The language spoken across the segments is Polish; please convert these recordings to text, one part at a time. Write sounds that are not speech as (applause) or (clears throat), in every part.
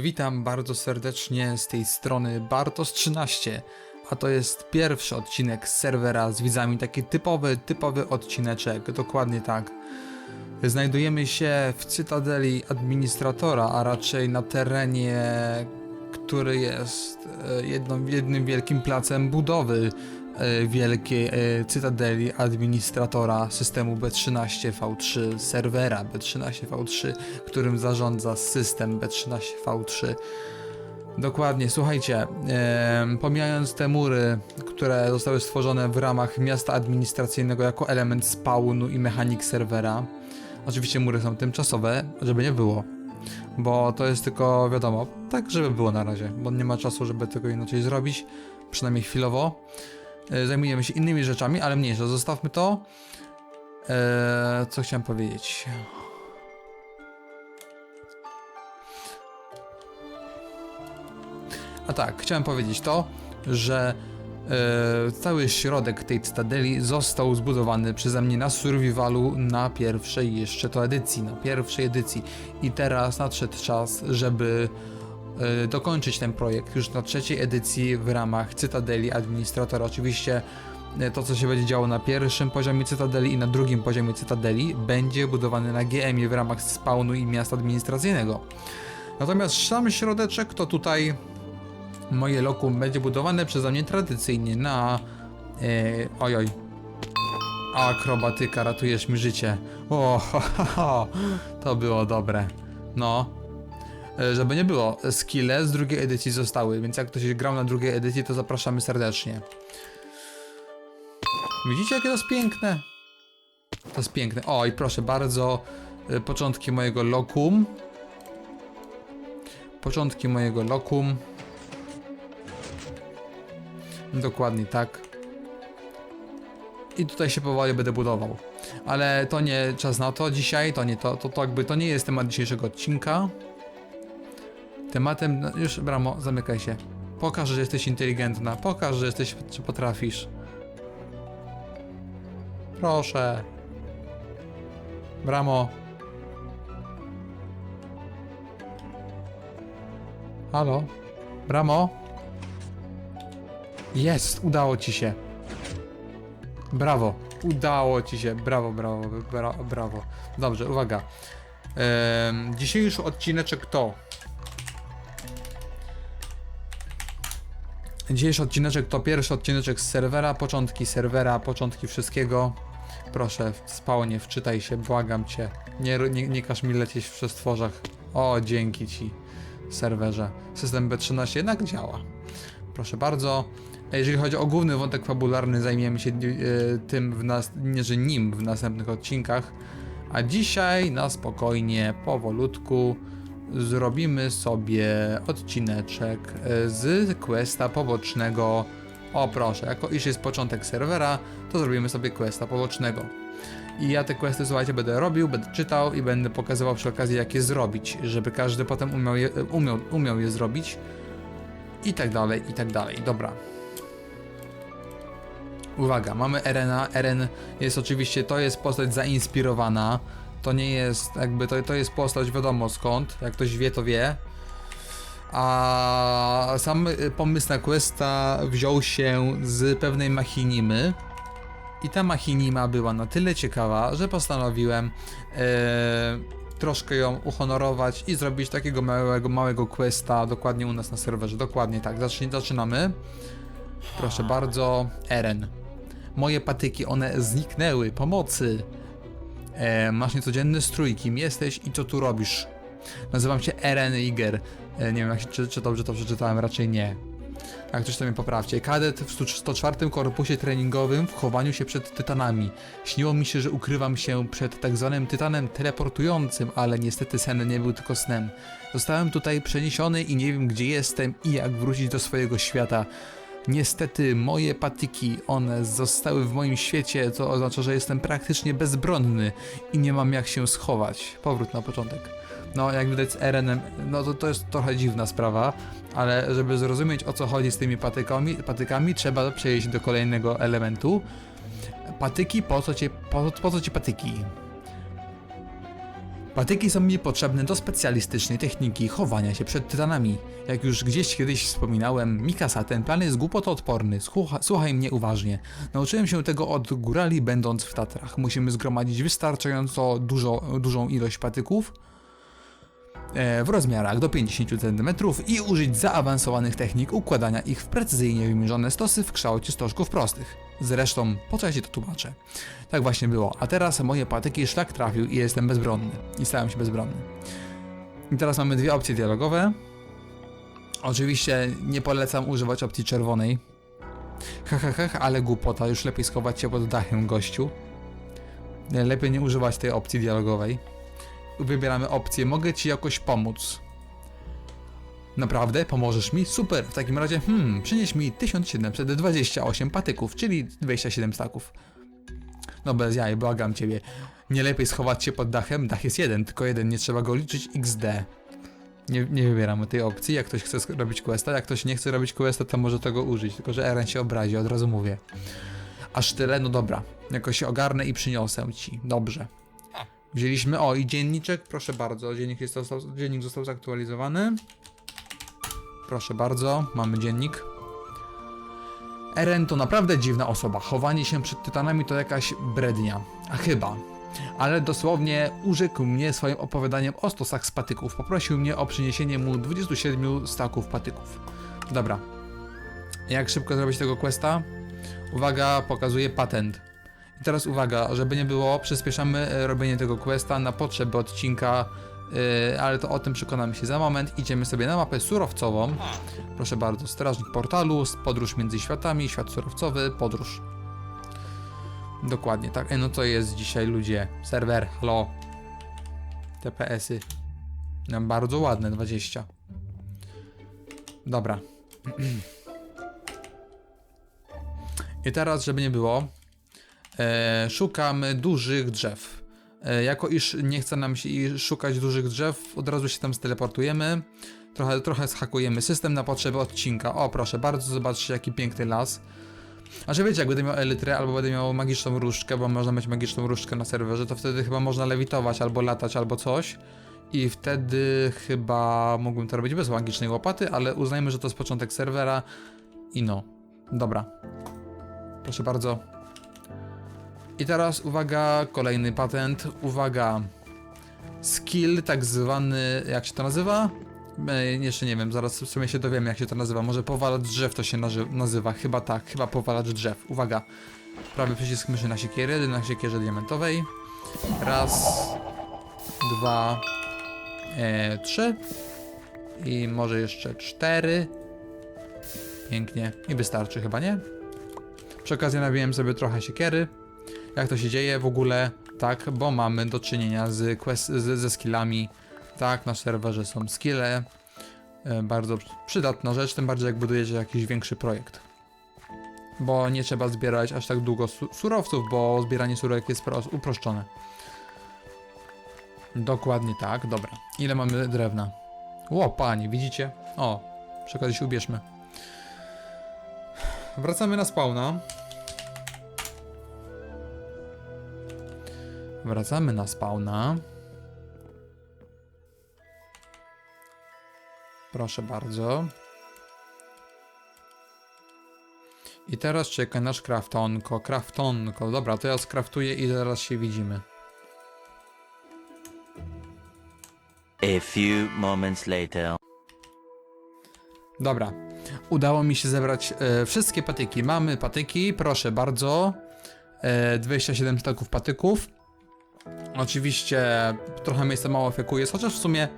Witam bardzo serdecznie z tej strony Bartos13, a to jest pierwszy odcinek z serwera z widzami, taki typowy, typowy odcineczek, dokładnie tak. Znajdujemy się w cytadeli administratora, a raczej na terenie, który jest e, jednym wielkim placem budowy wielkiej e, cytadeli administratora systemu B13V3, serwera B13V3, którym zarządza system B13V3. Dokładnie, słuchajcie, em, pomijając te mury, które zostały stworzone w ramach miasta administracyjnego jako element spawnu i mechanik serwera, oczywiście mury są tymczasowe, żeby nie było, bo to jest tylko, wiadomo, tak żeby było na razie, bo nie ma czasu, żeby tego inaczej zrobić, przynajmniej chwilowo. E, Zajmujemy się innymi rzeczami, ale mniejsze, zostawmy to. E, co chciałem powiedzieć? A tak, chciałem powiedzieć to, że e, cały środek tej cytadeli został zbudowany przeze mnie na survivalu na pierwszej jeszcze to edycji, na pierwszej edycji. I teraz nadszedł czas, żeby dokończyć ten projekt już na trzeciej edycji w ramach cytadeli administratora. Oczywiście e, to, co się będzie działo na pierwszym poziomie cytadeli i na drugim poziomie cytadeli, będzie budowane na GM-ie w ramach spawnu i miasta administracyjnego. Natomiast sam środeczek to tutaj moje lokum będzie budowane przeze mnie tradycyjnie na. E, ojoj. Akrobatyka, ratujesz mi życie. O, ho, ho, ho. to było dobre. No. E, żeby nie było, skille z drugiej edycji zostały, więc jak ktoś grał na drugiej edycji, to zapraszamy serdecznie. Widzicie, jakie to jest piękne? To jest piękne. O, i proszę bardzo, e, początki mojego lokum. Początki mojego lokum. Dokładnie tak. I tutaj się powoli będę budował. Ale to nie czas na to dzisiaj, to nie to, to, to jakby to nie jest temat dzisiejszego odcinka. Tematem, no już Bramo, zamykaj się. Pokaż, że jesteś inteligentna, pokaż, że jesteś, czy potrafisz. Proszę. Bramo. Halo? Bramo? Jest, udało ci się. Brawo, udało ci się. Brawo, brawo, bra, brawo. Dobrze, uwaga. Ehm, dzisiejszy odcineczek to. Dzisiejszy odcineczek to pierwszy odcineczek z serwera, początki serwera, początki wszystkiego. Proszę, spawnie, wczytaj się, błagam cię. Nie, nie, nie każ mi lecieć w przestworzach. O, dzięki ci, serwerze. System B13 jednak działa. Proszę bardzo. Jeżeli chodzi o główny wątek fabularny, zajmiemy się e, tym w nas, nie, że nim w następnych odcinkach. A dzisiaj na spokojnie, powolutku zrobimy sobie odcineczek e, z questa pobocznego. O proszę, jako iż jest początek serwera, to zrobimy sobie questa pobocznego. I ja te questy, słuchajcie, będę robił, będę czytał i będę pokazywał przy okazji, jak je zrobić, żeby każdy potem umiał je, umiał, umiał je zrobić. I tak dalej, i tak dalej. Dobra. Uwaga, mamy Erena. Eren jest oczywiście, to jest postać zainspirowana. To nie jest, jakby, to, to jest postać wiadomo skąd. Jak ktoś wie, to wie. A sam y, pomysł na questa wziął się z pewnej machinimy. I ta machinima była na tyle ciekawa, że postanowiłem e, troszkę ją uhonorować i zrobić takiego małego, małego questa dokładnie u nas na serwerze. Dokładnie tak. Zaczynamy. Proszę bardzo. Eren. Moje patyki, one zniknęły. Pomocy. E, masz niecodzienny strój. Kim jesteś i co tu robisz? Nazywam się Eren Iger. E, nie wiem, jak się, czy, czy dobrze to przeczytałem, raczej nie. Jak ktoś to mnie poprawcie. Kadet w 104 korpusie treningowym w chowaniu się przed tytanami. Śniło mi się, że ukrywam się przed tak zwanym tytanem teleportującym, ale niestety sen nie był tylko snem. Zostałem tutaj przeniesiony i nie wiem gdzie jestem i jak wrócić do swojego świata. Niestety moje patyki, one zostały w moim świecie, co oznacza, że jestem praktycznie bezbronny i nie mam jak się schować. Powrót na początek. No, jak widać z Erenem, no to, to jest trochę dziwna sprawa, ale żeby zrozumieć o co chodzi z tymi patykami, patykami, trzeba przejść do kolejnego elementu. Patyki, po co ci, po, po co ci patyki? Patyki są mi potrzebne do specjalistycznej techniki chowania się przed tytanami. Jak już gdzieś kiedyś wspominałem, Mikasa, ten plan jest głupotoodporny, słucha, słuchaj mnie uważnie. Nauczyłem się tego od górali będąc w Tatrach. Musimy zgromadzić wystarczająco dużo, dużą ilość patyków, w rozmiarach do 50 cm i użyć zaawansowanych technik układania ich w precyzyjnie wymierzone stosy w kształcie stożków prostych. Zresztą, po co ja ci to tłumaczę? Tak właśnie było, a teraz moje patyki szlak trafił i jestem bezbronny. I stałem się bezbronny. I teraz mamy dwie opcje dialogowe. Oczywiście nie polecam używać opcji czerwonej. Ha, ha, ha, ale głupota, już lepiej schować się pod dachem, gościu. Lepiej nie używać tej opcji dialogowej wybieramy opcję mogę ci jakoś pomóc. Naprawdę? Pomożesz mi? Super! W takim razie, hmm, przynieś mi 1728 patyków, czyli 27 staków. No bez jaj, błagam ciebie. Nie lepiej schować się pod dachem? Dach jest jeden, tylko jeden, nie trzeba go liczyć XD. Nie, nie wybieramy tej opcji, jak ktoś chce robić questa, jak ktoś nie chce robić questa, to może tego użyć, tylko że Eren się obrazi, od razu mówię. Aż tyle? No dobra, jakoś się ogarnę i przyniosę ci. Dobrze. Wzięliśmy, o i dzienniczek, proszę bardzo, dziennik, jest, został, dziennik został zaktualizowany. Proszę bardzo, mamy dziennik. Eren to naprawdę dziwna osoba, chowanie się przed tytanami to jakaś brednia, a chyba. Ale dosłownie urzekł mnie swoim opowiadaniem o stosach z patyków, poprosił mnie o przyniesienie mu 27 staków patyków. Dobra. Jak szybko zrobić tego questa? Uwaga, pokazuje patent. I teraz uwaga, żeby nie było, przyspieszamy e, robienie tego questa na potrzeby odcinka, e, ale to o tym przekonamy się za moment. Idziemy sobie na mapę surowcową. Proszę bardzo, strażnik portalu, podróż między światami, świat surowcowy, podróż. Dokładnie, tak. E, no to jest dzisiaj ludzie. Serwer, halo. TPS-y. No, bardzo ładne, 20. Dobra. (clears throat) I teraz, żeby nie było, e, szukamy dużych drzew. E, jako iż nie chce nam się szukać dużych drzew, od razu się tam steleportujemy. Trochę, trochę zhakujemy system na potrzeby odcinka. O, proszę bardzo, zobaczcie jaki piękny las. A że wiecie, jak będę miał elytrę albo będę miał magiczną różdżkę, bo można mieć magiczną różdżkę na serwerze, to wtedy chyba można lewitować albo latać albo coś. I wtedy chyba mógłbym to robić bez magicznej łopaty, ale uznajmy, że to jest początek serwera. I no. Dobra. Proszę bardzo. I teraz uwaga, kolejny patent. Uwaga. Skill tak zwany, jak się to nazywa? E, jeszcze nie wiem, zaraz w sumie się dowiem jak się to nazywa. Może powalacz drzew to się nazy- nazywa. Chyba tak, chyba powalacz drzew. Uwaga. Prawy przycisk myszy na siekierę, na siekierze diamentowej. Raz, dwa, e, trzy. I może jeszcze cztery. Pięknie. I wystarczy chyba, nie? Przy okazji nabiłem sobie trochę siekiery. Jak to się dzieje w ogóle? Tak, bo mamy do czynienia z, quest, z ze skillami. Tak, na serwerze są skille. E, bardzo przydatna rzecz, tym bardziej jak budujecie jakiś większy projekt. Bo nie trzeba zbierać aż tak długo su surowców, bo zbieranie surowek jest pros- uproszczone. Dokładnie tak, dobra. Ile mamy drewna? Ło, panie, widzicie? O, przy się ubierzmy. Wracamy na spawna. Wracamy na spawna. Proszę bardzo. I teraz czeka nasz kraftonko, kraftonko. Dobra, to ja skraftuję i zaraz się widzimy. A few moments later. Dobra, udało mi się zebrać e, wszystkie patyki. Mamy patyki, proszę bardzo. E, 27 staków patyków. Oczywiście trochę miejsca mało efekuje, chociaż w sumie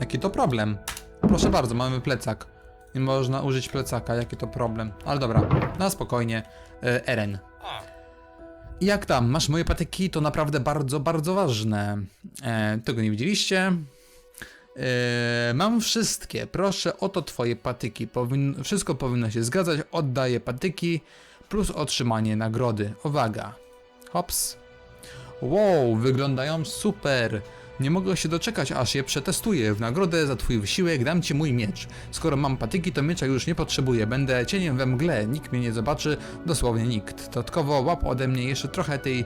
jaki to problem. Proszę bardzo, mamy plecak. Nie można użyć plecaka, jaki to problem. Ale dobra, na spokojnie. E, Eren. Jak tam? Masz moje patyki? To naprawdę bardzo, bardzo ważne. E, tego nie widzieliście. E, mam wszystkie. Proszę, oto twoje patyki. Powin wszystko powinno się zgadzać. Oddaję patyki plus otrzymanie nagrody. Uwaga. Hops. Wow, wyglądają super. Nie mogę się doczekać, aż je przetestuję. W nagrodę za twój wysiłek dam ci mój miecz. Skoro mam patyki, to miecza już nie potrzebuję. Będę cieniem we mgle. Nikt mnie nie zobaczy, dosłownie nikt. Dodatkowo łap ode mnie jeszcze trochę tej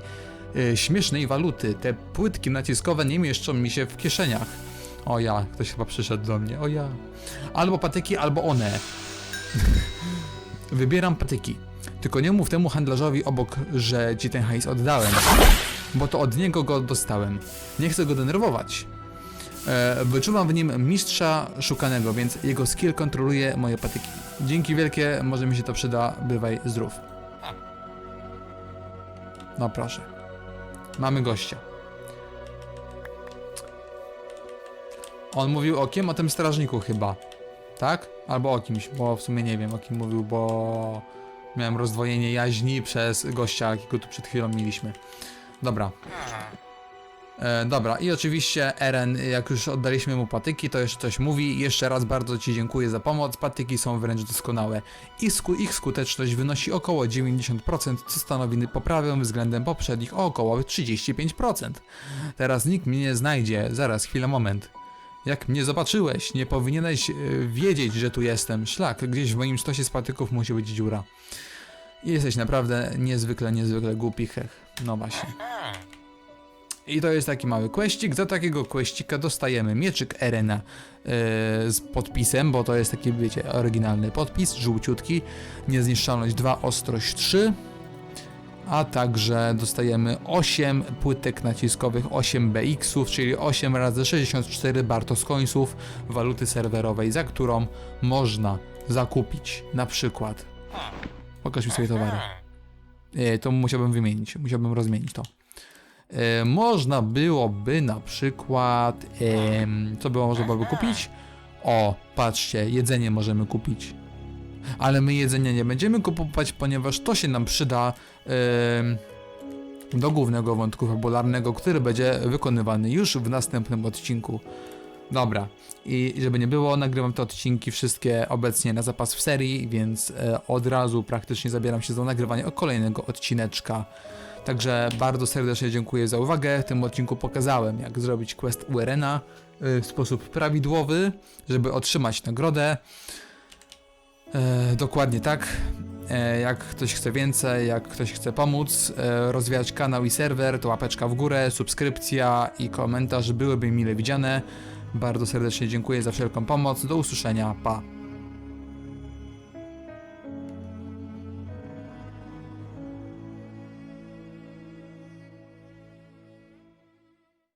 e, śmiesznej waluty. Te płytki naciskowe nie mieszczą mi się w kieszeniach. O ja, ktoś chyba przyszedł do mnie, o ja. Albo patyki, albo one. (laughs) Wybieram patyki. Tylko nie mów temu handlarzowi obok, że ci ten hajs oddałem. Bo to od niego go dostałem. Nie chcę go denerwować. E, wyczuwam w nim mistrza szukanego, więc jego skill kontroluje moje patyki. Dzięki wielkie, może mi się to przyda, bywaj zdrów. No proszę. Mamy gościa. On mówił o kim? O tym strażniku chyba. Tak? Albo o kimś, bo w sumie nie wiem o kim mówił, bo miałem rozdwojenie jaźni przez gościa, jakiego tu przed chwilą mieliśmy. Dobra. E, dobra, i oczywiście Eren, jak już oddaliśmy mu patyki, to jeszcze coś mówi. Jeszcze raz bardzo Ci dziękuję za pomoc. Patyki są wręcz doskonałe. Ich, ich skuteczność wynosi około 90%, co stanowi poprawę względem poprzednich o około 35%. Teraz nikt mnie nie znajdzie. Zaraz, chwila, moment. Jak mnie zobaczyłeś, nie powinieneś e, wiedzieć, że tu jestem. Szlak, gdzieś w moim stosie z patyków musi być dziura. Jesteś naprawdę niezwykle, niezwykle głupi, hech. No właśnie. I to jest taki mały questik. Za takiego questika dostajemy mieczyk Erena e, z podpisem, bo to jest taki, wiecie, oryginalny podpis, żółciutki. Niezniszczalność 2, ostrość 3. A także dostajemy 8 płytek naciskowych, 8 BX-ów, czyli 8 razy 64 Bartoskońców waluty serwerowej, za którą można zakupić na przykład. Pokaż mi swoje towary. E, to musiałbym wymienić, musiałbym rozmienić to. E, można byłoby na przykład. em, co było można byłoby kupić? O, patrzcie, jedzenie możemy kupić. Ale my jedzenia nie będziemy kupować, ponieważ to się nam przyda do głównego wątku fabularnego, który będzie wykonywany już w następnym odcinku. Dobra, i żeby nie było, nagrywam te odcinki wszystkie obecnie na zapas w serii, więc e, od razu praktycznie zabieram się za nagrywanie kolejnego odcineczka. Także bardzo serdecznie dziękuję za uwagę. W tym odcinku pokazałem, jak zrobić quest URN-a y, w sposób prawidłowy, żeby otrzymać nagrodę. E, dokładnie tak. E, jak ktoś chce więcej, jak ktoś chce pomóc, e, rozwijać kanał i serwer, to łapeczka w górę, subskrypcja i komentarz byłyby mile widziane. Bardzo serdecznie dziękuję za wszelką pomoc. Do usłyszenia. Pa.